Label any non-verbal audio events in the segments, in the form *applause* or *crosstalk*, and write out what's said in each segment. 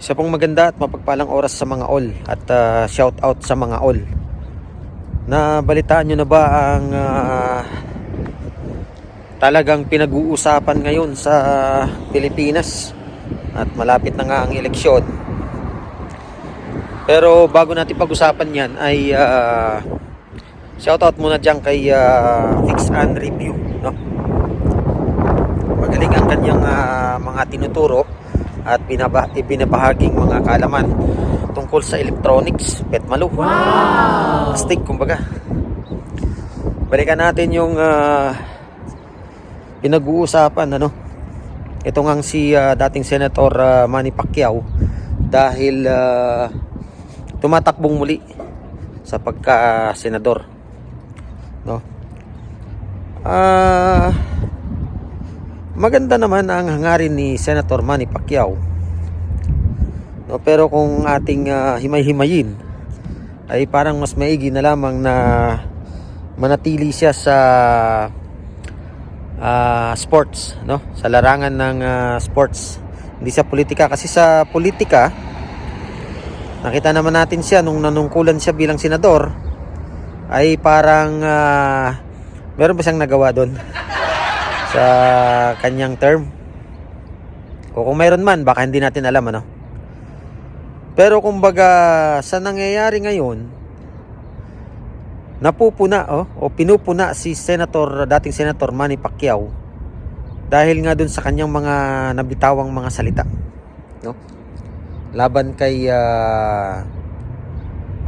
Isa pong maganda at mapagpalang oras sa mga all at ah, shout out sa mga all. Na balitaan nyo na ba ang ah, talagang pinag-uusapan ngayon sa Pilipinas at malapit na nga ang eleksyon. Pero bago natin pag-usapan yan ay ah, shout out muna dyan kay ah, Fix and Review. No? Magaling ang kanyang ah, mga tinuturo at binaba, ibinabahaging mga kaalaman tungkol sa electronics, petmalo. Wow! Astig, kumbaga. Balikan natin yung ah, pinag-uusapan, ano? Ito ngang si ah, dating Senator ah, Manny Pacquiao dahil ah, tumatakbong muli sa pagka-senador. No? Ah... Maganda naman ang hangarin ni Senator Manny Pacquiao. No, pero kung ating ah, himay-himayin ay parang mas maigi na lamang na manatili siya sa ah, sports, no? Sa larangan ng ah, sports. Hindi sa politika kasi sa politika nakita naman natin siya nung nanungkulan siya bilang senador ay parang ah, meron ba siyang nagawa doon? *laughs* sa kanyang term. O kung mayroon man, baka hindi natin alam ano. Pero kumbaga sa nangyayari ngayon, napupuna oh, o pinupuna si Senator, dating Senator Manny Pacquiao dahil nga dun sa kanyang mga nabitawang mga salita. No? Laban kay ah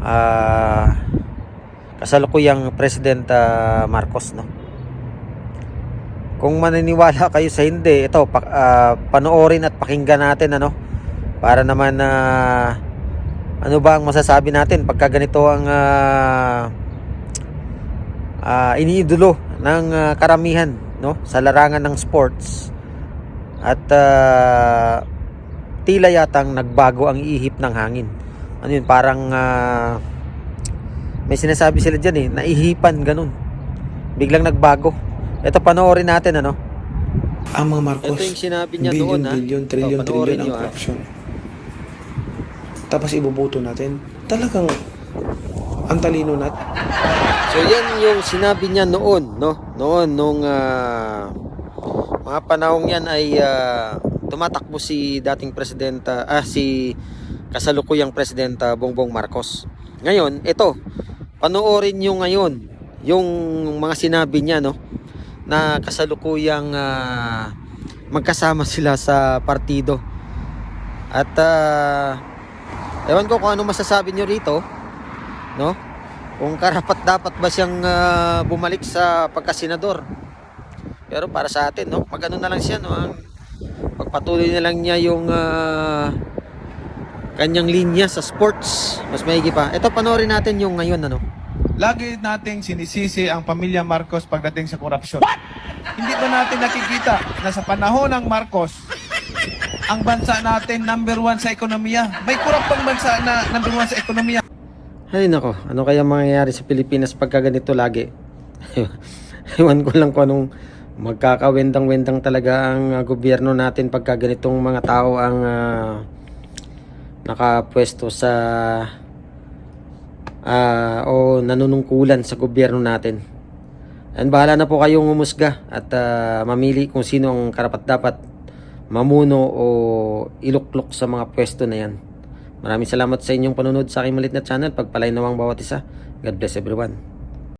ah, kasalukuyang President ah, Marcos, no? Kung maniniwala kayo sa hindi, ito pa, ah, panoorin at pakinggan natin ano para naman na ano ba ang masasabi natin pagka ganito ang ah, ah, iniidolo ng ah, karamihan no sa larangan ng sports at ah, tila yatang nagbago ang ihip ng hangin. Ano yun, parang ah, may sinasabi sila dyan eh, naihipan ganun. Biglang nagbago. Ito panoorin natin ano. Ang mga Marcos, Ito yung sinabi niya billion, doon, ha? billion, Ito, trillion, panoorin trillion ang ha? corruption. Tapos ibubuto natin. Talagang ang talino nat. So yan yung sinabi niya noon, no? Noon nung ah, mga panahong yan ay ah, tumatakbo si dating presidenta ah si kasalukuyang presidenta Bongbong Marcos. Ngayon, ito, panoorin niyo ngayon yung mga sinabi niya, no? Na kasalukuyang ah, magkasama sila sa partido. At ah, ewan ko kung ano masasabi niyo rito, no? Kung karapat dapat ba siyang ah, bumalik sa pagkasenador. Pero para sa atin, no, magano na lang siya, no, ang pagpatuloy na lang niya yung ah, kanyang linya sa sports. Mas maigi pa. Ito panoorin natin yung ngayon, ano. Lagi nating sinisisi ang pamilya Marcos pagdating sa korupsyon. Hindi ba natin nakikita na sa panahon ng Marcos, ang bansa natin number one sa ekonomiya. May kurapang bansa na number one sa ekonomiya. Ay nako, ano kaya mangyayari sa Pilipinas pagka ganito lagi? *laughs* Ewan ko lang kung anong magkakawendang-wendang talaga ang ah, gobyerno natin pagka ganitong mga tao ang ah, nakapwesto sa ah, o nanunungkulan sa gobyerno natin. And bahala na po kayong umusga at ah, mamili kung sino ang karapat dapat mamuno o iluklok sa mga pwesto na yan. Maraming salamat sa inyong panunod sa aking malit na channel. Pagpalay nawang bawat isa. God bless everyone.